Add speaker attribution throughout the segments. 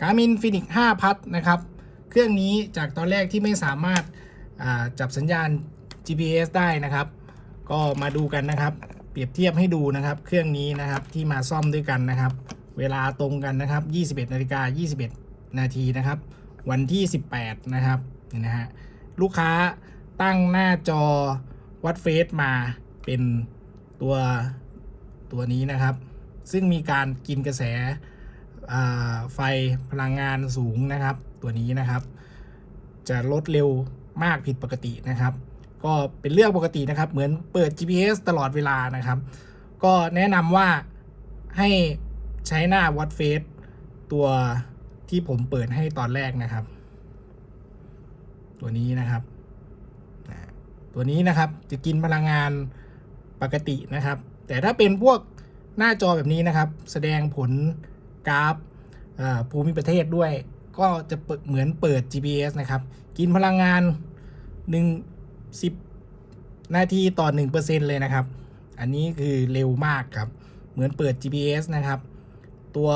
Speaker 1: Garmin Phoenix 5พัทนะครับ เครื่องนี้จากตอนแรกที่ไม่สามารถาจับสัญญาณ GPS ได้นะครับ ก็มาดูกันนะครับ เปรียบเทียบให้ดูนะครับ เครื่องนี้นะครับที่มาซ่อมด้วยกันนะครับ เวลาตรงกันนะครับ 21นาฬิกา21 นาทีนะครับ วันที่ 18 นะครับนี่นะฮะลูกค้าตั้งหน้าจอวัดเฟสมาเป็นตัวตัวนี้นะครับ ซึ่งมีการกินกระแส ไฟพลังงานสูงนะครับ ตัวนี้นะครับ จะลดเร็วมากผิดปกตินะครับ ก็เป็นเรื่องปกตินะครับ เหมือนเปิด GPS ตลอดเวลานะครับ ก็แนะนำว่าให้ใช้หน้าวัดเฟสตัวที่ผมเปิดให้ตอนแรกนะครับ ตัวนี้นะครับ ตัวนี้นะครับจะกินพลังงานปกตินะครับ แต่ถ้าเป็นพวกหน้าจอแบบนี้นะครับ แสดงผล กราฟภูมิประเทศด้วย ก็จะเปิดเหมือนเปิด GPS นะครับ กินพลังงาน 1 10 นาทีต่อ 1%เลยนะครับ อันนี้คือเร็วมากครับ เหมือนเปิด GPS นะครับ ตัว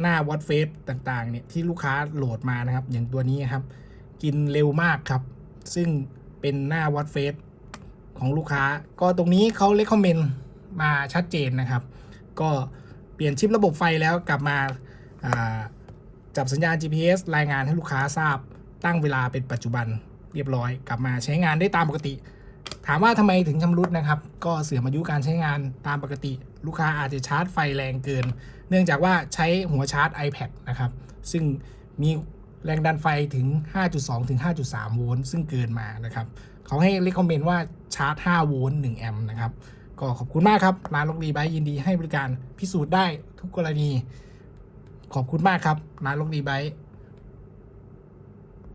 Speaker 1: หน้าวัดเฟสต่างๆเนี่ยที่ลูกค้าโหลดมานะครับ อย่างตัวนี้ครับ กินเร็วมากครับ ซึ่งเป็นหน้าวัดเฟสของลูกค้า ก็ตรงนี้เขาเล c คอมเมนต์มาชัดเจนนะครับ ก็ เปลี่ยนชิประบบไฟแล้วกลับมาาจับสัญญาณ GPS รายงานให้ลูกค้าทราบ ตั้งเวลาเป็นปัจจุบันเรียบร้อย กลับมาใช้งานได้ตามปกติ ถามว่าทำไมถึงชำรุดนะครับ ก็เสื่อมอายุการใช้งานตามปกติ ลูกค้าอาจจะชาร์จไฟแรงเกิน เนื่องจากว่าใช้หัวชาร์จ iPad นะครับ ซึ่งมีแรงดันไฟถึง 5.2 ถึง 5.3 โวลต์ซึ่งเกินมานะครับเขาให้เ e คคอมเมนต์ว่าชาร์จ 5 โวลต์ 1 แอมป์นะครับ ก็ขอบคุณมากครับร้านลกดีไบยินดีให้บริการพิสูจน์ได้ทุกกรณี ขอบคุณมากครับร้านลกดีไบ